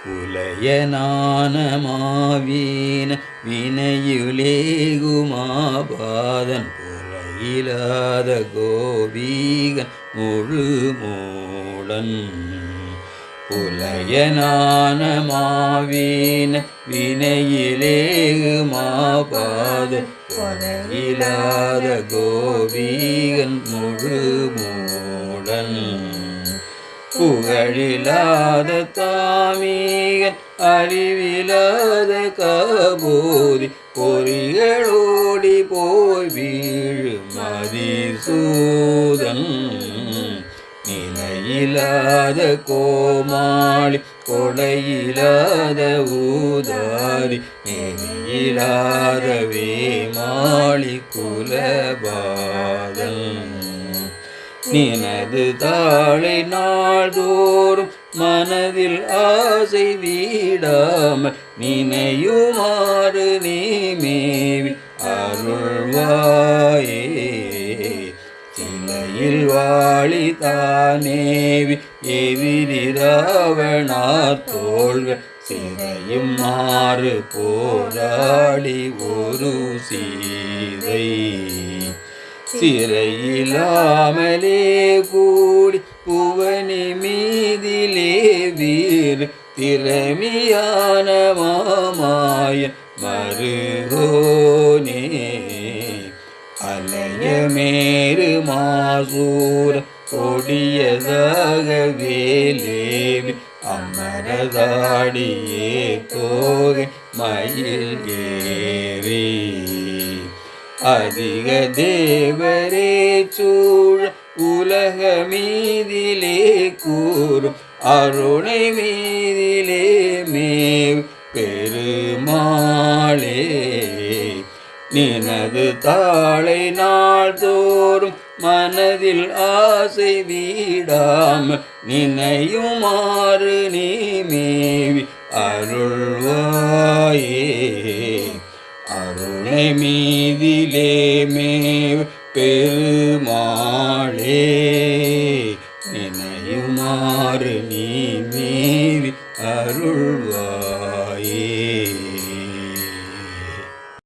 புலையனானமாவீன வினையுலேகுமாபாதன் புலையிலாத கோபீகன் முழு மூடன் புலையனானமாவீன வினையிலேகுமாபாதன் புலையிலாத கோபீகன் புகழிலாத தாமீகன் அறிவிலாத கபோதி பொறிகளோடி போய் வீழு மதிசூதன். நிலையில்லாத கோமாளி கொடையிலாத ஊதாரி நெறியிலாத வேமாளி குலபா நினது தாளை நாள்தோறும் மனதில் ஆசை வீடாமல் நினையுமாறு நீ மேவி அருள்வாயே. சிலையில் வாழி தானேவி எதிரி ராவணார் தோள்கள் சிறையும் மாறு போராடி ஒரு சீதை. சிறையிலாமலே கூடி புவனி மீதிலே வீர் திறமியான மாமாய மருகோனே. அலையமேறு மாசூர கொடியதாக வேலேவி அமரதாடியே போக மயில்கே. அதிக தேவரே சூழ உலக மீதிலே கூறும் அருணை மீதிலே மேவ் பெருமாளே. நினது தாளை நாள்தோறும் மனதில் ஆசை வீடாம நினையுமாறு நீ மேவி அருள் மீதிலே மேவ் பெருமாளே நினையுமாறு நீ மேவி அருள்வாயே.